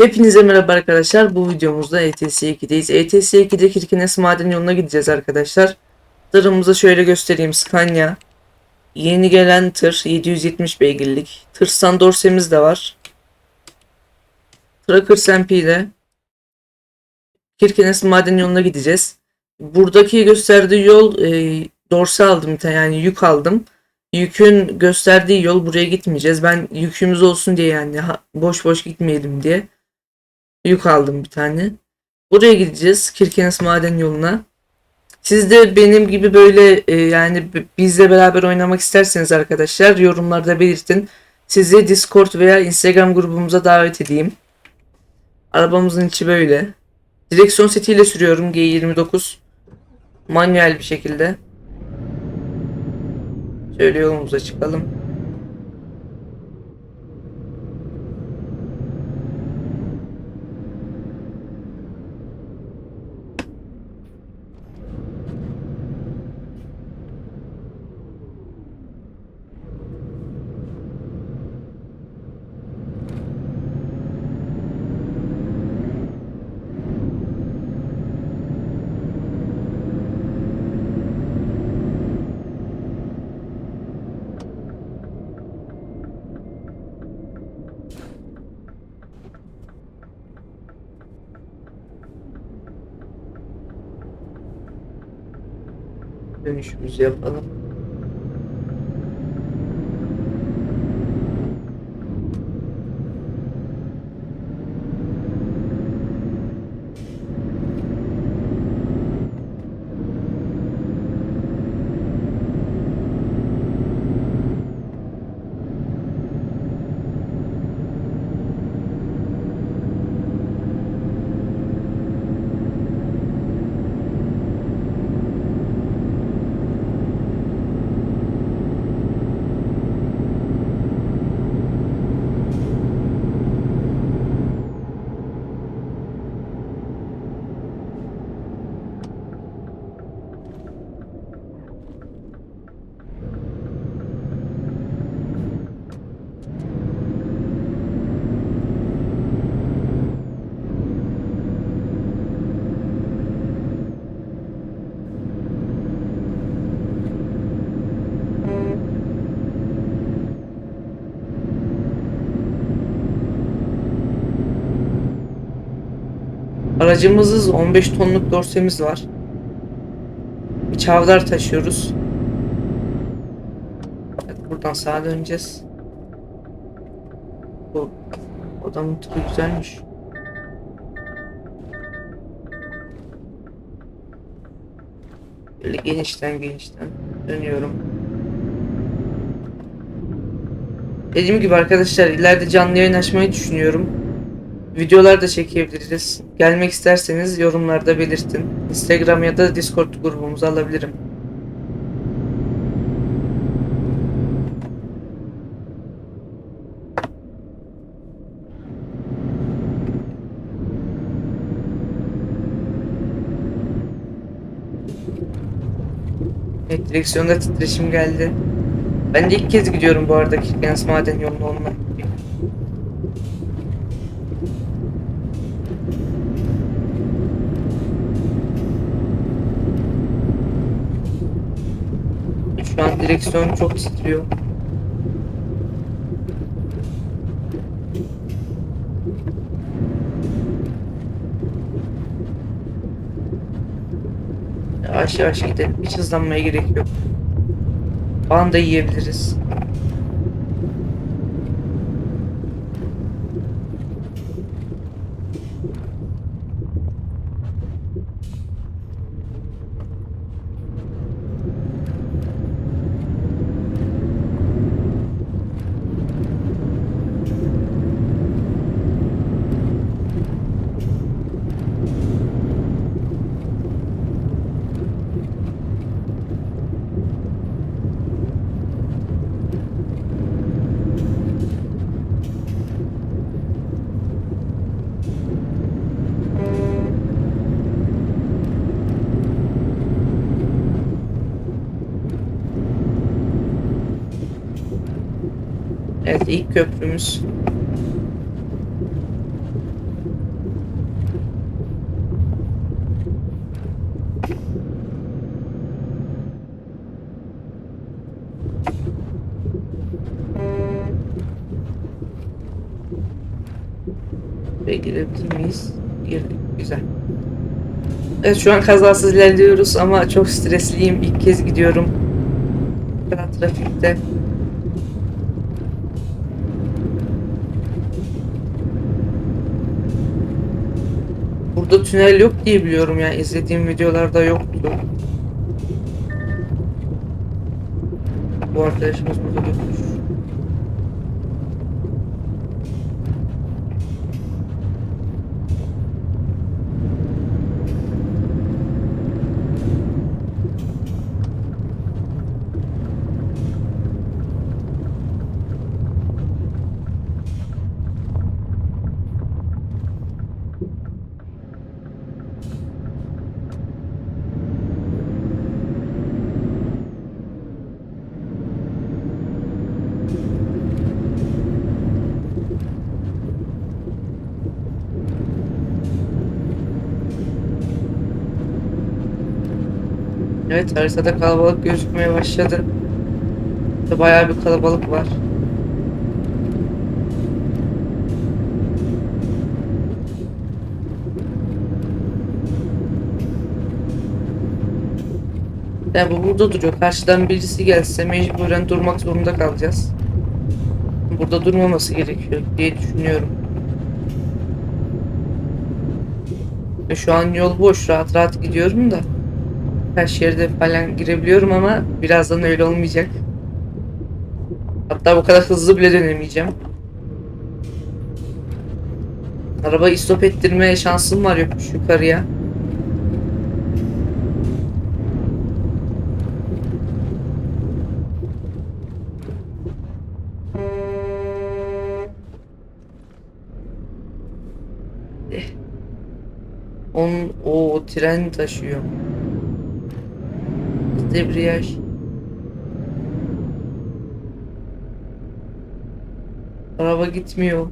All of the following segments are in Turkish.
Hepinize merhaba arkadaşlar. Bu videomuzda E ETS 2'deyiz. ETS 2'de Kirkenes maden yoluna gideceğiz arkadaşlar. Tırımızı şöyle göstereyim. Scania. Yeni gelen tır 770 beygirlik. Tır Sandorsemiz de var. Trackers MP ile Kirkenes maden yoluna gideceğiz. Buradaki gösterdiği yol e, dorsa aldım yani yük aldım. Yükün gösterdiği yol buraya gitmeyeceğiz. Ben yükümüz olsun diye yani boş boş gitmeyelim diye yük aldım bir tane. Buraya gideceğiz Kirkenes maden yoluna. Siz de benim gibi böyle e, yani bizle beraber oynamak isterseniz arkadaşlar yorumlarda belirtin. Sizi Discord veya Instagram grubumuza davet edeyim. Arabamızın içi böyle. Direksiyon setiyle sürüyorum G29. Manuel bir şekilde. Şöyle yolumuza çıkalım. Dönüşümüzü yapalım. Aracımızız 15 tonluk dorsemiz var. Çavdar taşıyoruz. Evet, buradan sağa döneceğiz. Bu odamın tipi güzelmiş. Böyle genişten genişten dönüyorum. Dediğim gibi arkadaşlar ileride canlı yayın açmayı düşünüyorum. Videolar da çekebiliriz. Gelmek isterseniz yorumlarda belirtin. Instagram ya da Discord grubumuza alabilirim. Evet direksiyonda titreşim geldi. Ben de ilk kez gidiyorum bu arada Kirkenes Maden yolunu olmak. Şu an direksiyon çok titriyor. Yavaş yavaş gidelim. Hiç hızlanmaya gerek yok. Falan da yiyebiliriz. Evet ilk köprümüz. Ve girebilir miyiz? Girdik. Güzel. Evet şu an kazasız ilerliyoruz ama çok stresliyim. İlk kez gidiyorum. Trafikte. Burada tünel yok diye biliyorum yani izlediğim videolarda yoktu. Bu arkadaşımız burada durmuş. Evet haritada kalabalık gözükmeye başladı. Bayağı bir kalabalık var. Ya bu burada duruyor. Karşıdan birisi gelse mecburen durmak zorunda kalacağız. Burada durmaması gerekiyor diye düşünüyorum. Şu an yol boş. Rahat rahat gidiyorum da. Her şehirde falan girebiliyorum ama birazdan öyle olmayacak. Hatta bu kadar hızlı bile dönemeyeceğim. Arabayı stop ettirme şansım var yokuş yukarıya. Eh. Onun o tren taşıyor. Debriyaj. Araba gitmiyor.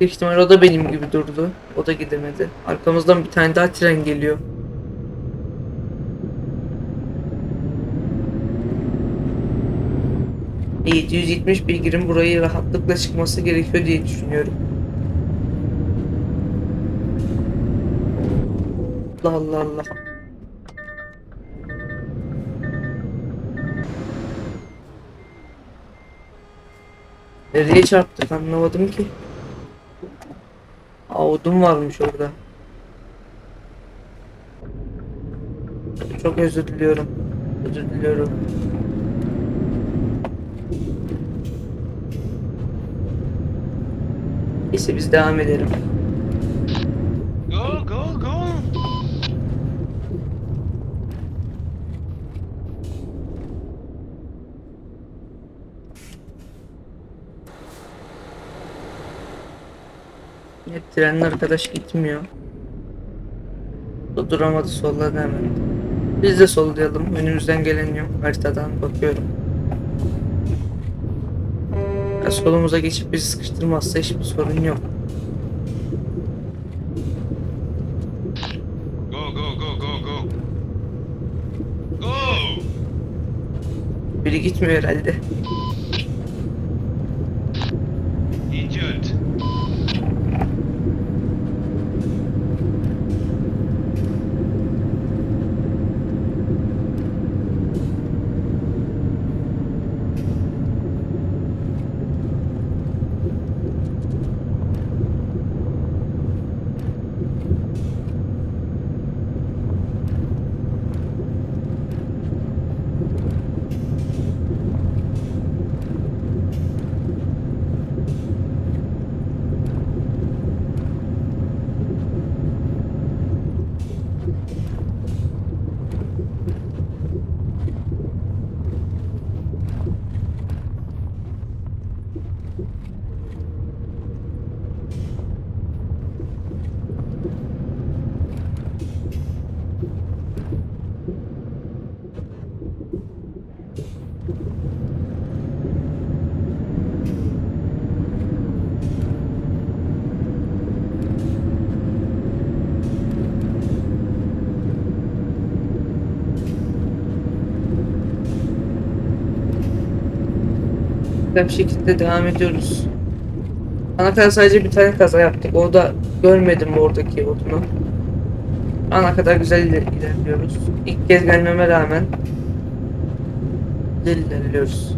Büyük ihtimal o da benim gibi durdu. O da gidemedi. Arkamızdan bir tane daha tren geliyor. E, 770 bilgirin burayı rahatlıkla çıkması gerekiyor diye düşünüyorum. Allah Allah Allah. Nereye çarptık anlamadım ki. Aa, odun varmış orada. Çok özür diliyorum. Özür diliyorum. Neyse biz devam edelim. Go, go, go! Evet, trenin arkadaş gitmiyor. Duramadı solladı hemen. Biz de sollayalım. Önümüzden gelen yok. Haritadan bakıyorum. Ya solumuza geçip bizi sıkıştırmazsa hiçbir sorun yok. Go, go, go, go, go! Go! Biri gitmiyor herhalde. Bir şekilde devam ediyoruz. Ana kadar sadece bir tane kaza yaptık. O da görmedim oradaki odunu. Ana kadar güzel iler- ilerliyoruz. İlk kez gelmeme rağmen güzel ilerliyoruz.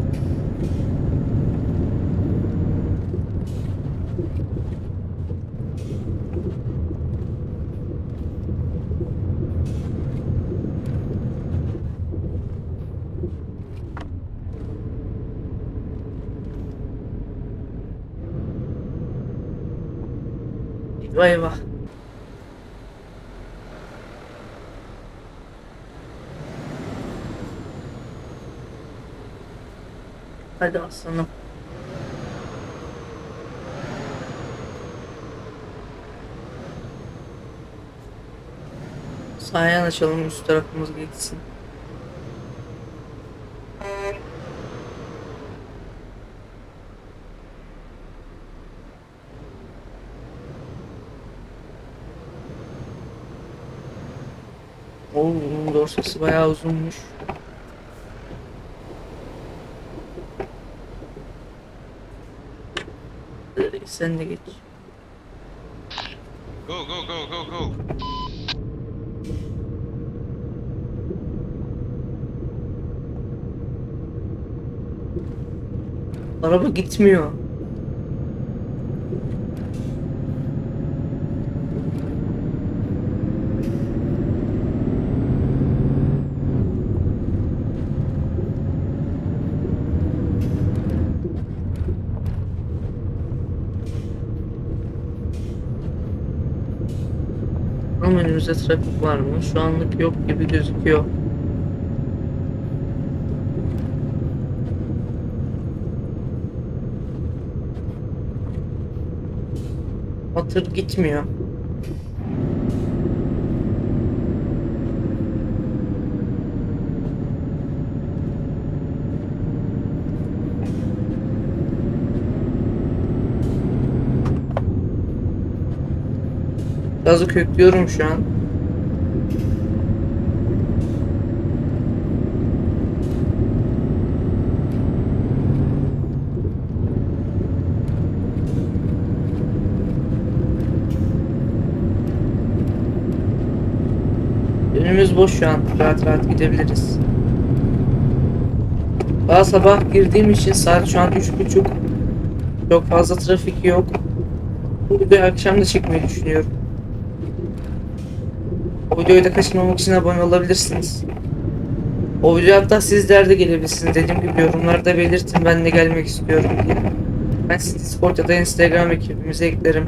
Vay vah. Hadi aslanım. Sağa açalım üst tarafımız geçsin. Oo, bunun dorsesi bayağı uzunmuş. Sen de geç. Go, go, go, go, go. Araba gitmiyor. Ama önümüzde trafik var mı? Şu anlık yok gibi gözüküyor. Atır gitmiyor. Gazı köklüyorum şu an. Önümüz boş şu an. Rahat rahat gidebiliriz. Daha sabah girdiğim için saat şu an üç buçuk. Çok fazla trafik yok. Bu videoyu akşam da çekmeyi düşünüyorum. O videoyu da kaçırmamak için abone olabilirsiniz. O video hatta sizler de gelebilirsiniz. Dediğim gibi yorumlarda belirtin ben de gelmek istiyorum diye. Ben sizi Discord ya da Instagram ekibimize eklerim.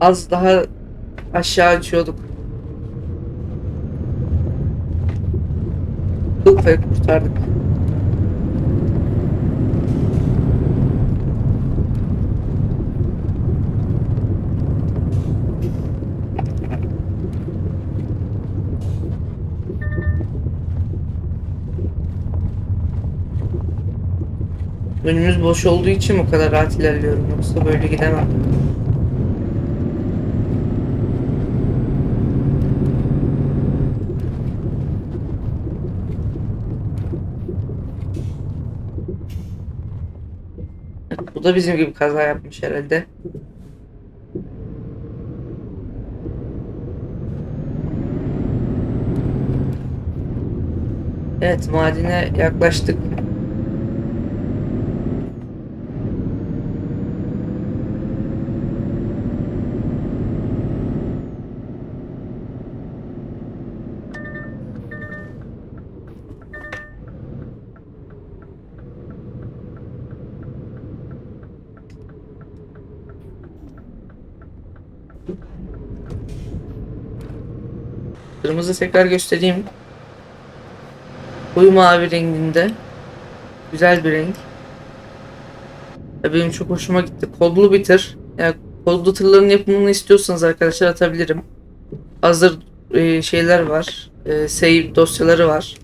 Az daha aşağı açıyorduk. Kıl payı kurtardık. Önümüz boş olduğu için bu kadar rahat ilerliyorum. Yoksa böyle gidemem. Bu da bizim gibi kaza yapmış herhalde. Evet madine yaklaştık. Kırmızı tekrar göstereyim. Koyu mavi renginde. Güzel bir renk. Benim çok hoşuma gitti. Kodlu bir tır. Yani kodlu tırların yapımını istiyorsanız arkadaşlar atabilirim. Hazır e, şeyler var. E, save dosyaları var.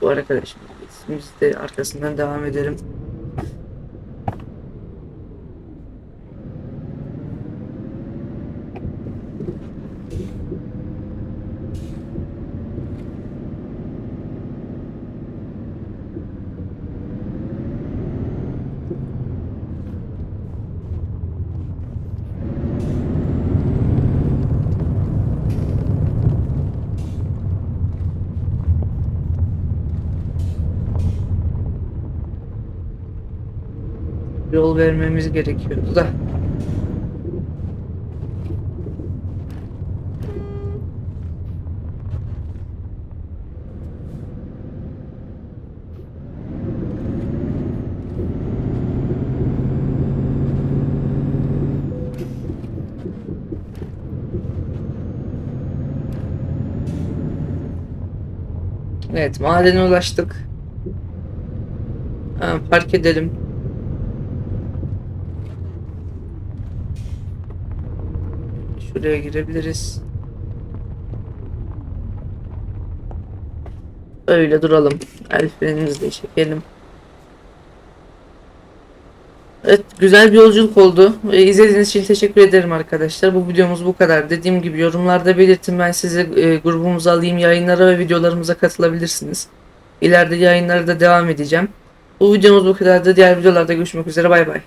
Bu arkadaşımız. Biz de arkasından devam edelim. Yol vermemiz gerekiyordu da. Evet, madene ulaştık. Ha, park edelim. Şuraya girebiliriz. Öyle duralım. El frenimizi de çekelim. Evet güzel bir yolculuk oldu. E, izlediğiniz için teşekkür ederim arkadaşlar. Bu videomuz bu kadar. Dediğim gibi yorumlarda belirtin. Ben sizi e, grubumuza alayım. Yayınlara ve videolarımıza katılabilirsiniz. İleride yayınlara da devam edeceğim. Bu videomuz bu kadardı. Diğer videolarda görüşmek üzere. Bay bay.